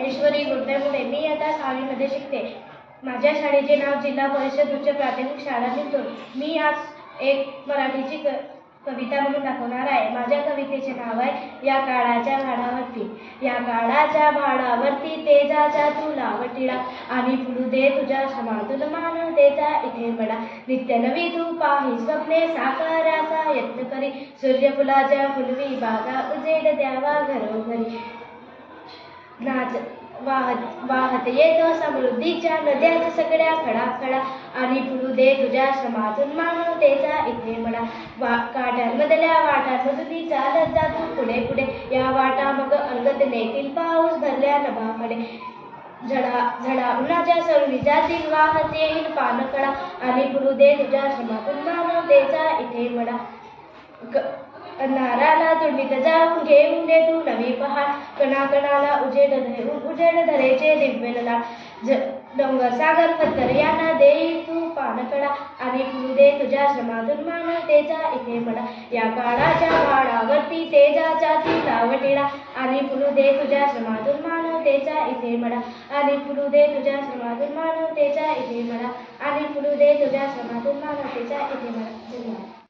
ज्ञानेश्वरी गुड्डेमुळे मी आता सहावीमध्ये शिकते. माझ्या शाळेचे नाव जिल्हा परिषद उच्च प्राथमिक शाळा निमतूर मी आज एक मराठीची क कविता म्हणून दाखवणार आहे. माझ्या कवितेचे नाव आहे या काळाच्या भाडावरती या काळाच्या भाडावरती तेजाच्या तुला वटिळा. आणि फुलू दे तुझ्या समातून मानवतेचा इथे बडा नित्य नवी तू पाही स्वप्ने साकाराचा यत्न करी. सूर्यफुलाच्या फुलवी बागा उजेड द्यावा घरोघरी. वाहत वाहत येतो समृद्धीच्या नद्याच्या सगळ्या खडा खडा आणि फुलू दे तुझ्या श्रमातून मानवतेचा इथे म्हणा. वा काट्यांमधल्या वाटांमधून चालत जातो पुढे पुढे. या वाटा मग अंगत नेतील पाऊस भरल्या नभाकडे झडा झडा उन्हाच्या सरुणी वाहत येईल पानकडा आणि फुलू दे तुझ्या श्रमातून मानवतेचा इथे म्हणा. अंधाराला नाराला तुडवीत जाऊन घेऊन दे तू नवी पहाड. कणाकणाला उजेड धरून उजेड धरेचे दिव्य ज डोंगर सागर पत्तर यांना देईल तू पानकडा आणि फुलू दे तुझ्या श्रमातून मानवतेचा इथे पडा. या काळाच्या वाडावरती तेजाचा ती लावटीला आणि फुलू दे तुझ्या श्रमातून मानवतेचा इथे मडा आणि फुलू दे तुझ्या श्रमातून मानवतेचा इथे मडा आणि फुलू दे तुझ्या श्रमातून मानवतेचा इथे म्हणा